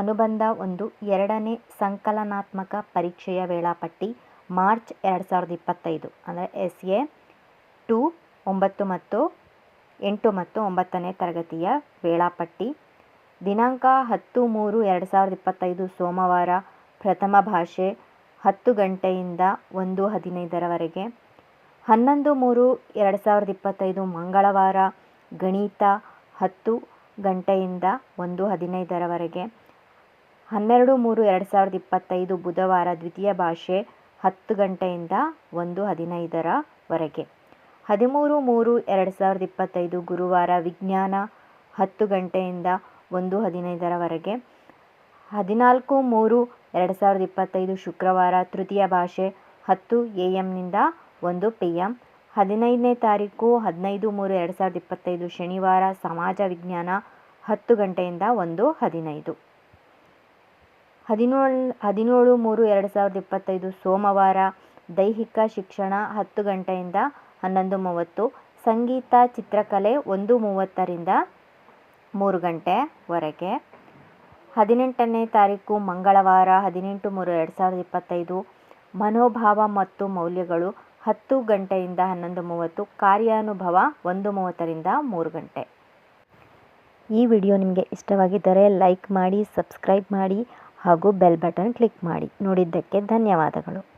ಅನುಬಂಧ ಒಂದು ಎರಡನೇ ಸಂಕಲನಾತ್ಮಕ ಪರೀಕ್ಷೆಯ ವೇಳಾಪಟ್ಟಿ, ಮಾರ್ಚ್ ಎರಡು ಸಾವಿರದ ಇಪ್ಪತ್ತೈದು, ಅಂದರೆ ಎಸ್ ಎ ಟು ಒಂಬತ್ತು ಮತ್ತು ಎಂಟು ಮತ್ತು ಒಂಬತ್ತನೇ ತರಗತಿಯ ವೇಳಾಪಟ್ಟಿ. ದಿನಾಂಕ ಹತ್ತು ಮೂರು ಎರಡು ಸಾವಿರದ ಇಪ್ಪತ್ತೈದು, ಸೋಮವಾರ, ಪ್ರಥಮ ಭಾಷೆ, ಹತ್ತು ಗಂಟೆಯಿಂದ ಒಂದು ಹದಿನೈದರವರೆಗೆ. ಹನ್ನೊಂದು ಮೂರು ಎರಡು ಸಾವಿರದ ಇಪ್ಪತ್ತೈದು, ಮಂಗಳವಾರ, ಗಣಿತ ಹತ್ತು ಗಂಟೆಯಿಂದ ಒಂದು ಹದಿನೈದರವರೆಗೆ. ಹನ್ನೆರಡು ಮೂರು ಎರಡು ಸಾವಿರದ ಇಪ್ಪತ್ತೈದು ಬುಧವಾರ ದ್ವಿತೀಯ ಭಾಷೆ ಹತ್ತು ಗಂಟೆಯಿಂದ ಒಂದು ಹದಿನೈದರವರೆಗೆ ಹದಿಮೂರು ಮೂರು ಎರಡು ಸಾವಿರದ ಇಪ್ಪತ್ತೈದು ಗುರುವಾರ ವಿಜ್ಞಾನ ಹತ್ತು ಗಂಟೆಯಿಂದ ಒಂದು ಹದಿನೈದರವರೆಗೆ ಹದಿನಾಲ್ಕು ಮೂರು ಎರಡು ಸಾವಿರದ ಇಪ್ಪತ್ತೈದು ಶುಕ್ರವಾರ ತೃತೀಯ ಭಾಷೆ ಹತ್ತು ಎ ಎಮ್ನಿಂದ ಒಂದು ಪಿ ಎಂ ಹದಿನೈದನೇ ತಾರೀಕು ಹದಿನೈದು ಮೂರು ಎರಡು ಸಾವಿರದ ಇಪ್ಪತ್ತೈದು ಶನಿವಾರ ಸಮಾಜ ವಿಜ್ಞಾನ ಹತ್ತು ಗಂಟೆಯಿಂದ ಒಂದು ಹದಿನೈದು. ಹದಿನೇಳು ಹದಿನೇಳು ಮೂರು ಎರಡು ಸಾವಿರದ ಇಪ್ಪತ್ತೈದು ಸೋಮವಾರ ದೈಹಿಕ ಶಿಕ್ಷಣ ಹತ್ತು ಗಂಟೆಯಿಂದ ಹನ್ನೊಂದು ಮೂವತ್ತು, ಸಂಗೀತ, ಚಿತ್ರಕಲೆ ಒಂದು ಮೂವತ್ತರಿಂದ ಮೂರು ಗಂಟೆವರೆಗೆ. ಹದಿನೆಂಟನೇ ತಾರೀಕು ಮಂಗಳವಾರ ಹದಿನೆಂಟು ಮೂರು ಎರಡು ಸಾವಿರದ ಇಪ್ಪತ್ತೈದು, ಮನೋಭಾವ ಮತ್ತು ಮೌಲ್ಯಗಳು ಹತ್ತು ಗಂಟೆಯಿಂದ ಹನ್ನೊಂದು ಮೂವತ್ತು, ಕಾರ್ಯಾನುಭವ ಒಂದು ಮೂವತ್ತರಿಂದ ಮೂರು ಗಂಟೆ. ಈ ವಿಡಿಯೋ ನಿಮಗೆ ಇಷ್ಟವಾಗಿದ್ದರೆ ಲೈಕ್ ಮಾಡಿ, ಸಬ್ಸ್ಕ್ರೈಬ್ ಮಾಡಿ. ಹಾಗೂ ಬೆಲ್ ಬಟನ್ ಕ್ಲಿಕ್ ಮಾಡಿ. ನೋಡಿದ್ದಕ್ಕೆ ಧನ್ಯವಾದಗಳು.